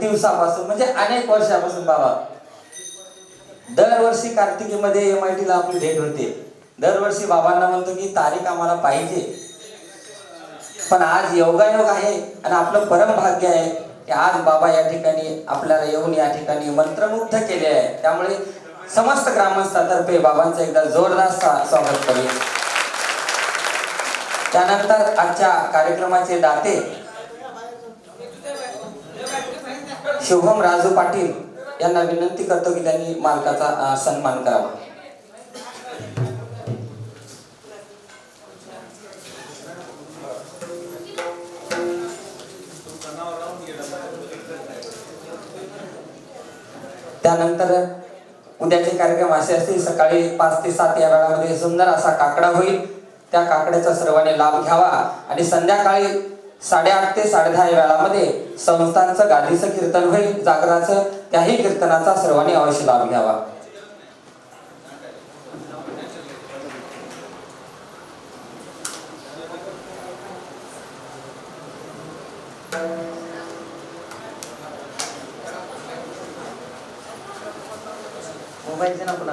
दिवसापासून म्हणजे अनेक वर्षापासून बाबा. दरवर्षी कार्तिकीमध्ये एम आय टीला आपली भेट होते. दरवर्षी बाबांना म्हणतो की तारीख आम्हाला पाहिजे. पण आज योगायोग आहे आणि आपलं परम भाग्य आहे की आज बाबा या ठिकाणी आपल्याला येऊन या ठिकाणी मंत्रमुग्ध केले आहे. त्यामुळे समस्त ग्रामस्थातर्फे बाबांचं एकदा जोरदार स्वागत करूया. त्यानंतर आजच्या कार्यक्रमाचे दाते शुभम राजू पाटील यांना विनंती करतो की त्यांनी मालकाचा सन्मान करावा. त्यानंतर उद्याचे कार्यक्रम असे असतील सकाळी पाच ते सात या वेळामध्ये सुंदर असा काकडा होईल. त्या काकड्याचा सर्वांनी लाभ घ्यावा आणि संध्याकाळी साडेआठ ते साडेदहा या वेळामध्ये संस्थांचं गादीचं कीर्तन होईल जागराचं त्याही कीर्तनाचा सर्वांनी अवश्य लाभ घ्यावा. मोबाईलचे ना पण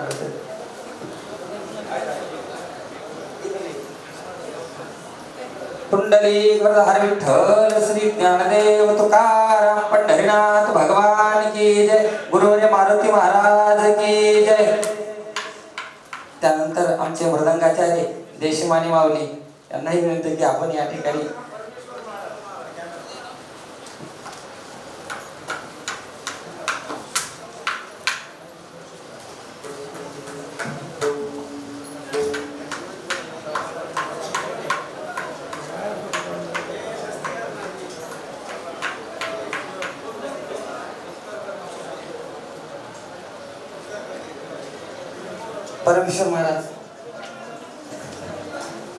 कुंडली हर विठ्ठल श्री ज्ञानदेव तुकाराम पंढरीनाथ भगवान की जय. गुरुवरे मारुती महाराज की जय. त्यानंतर आमचे मृदंगाचार्य देशमानी माऊली यांनाही विनंती की आपण या ठिकाणी परमेश्वर महाराज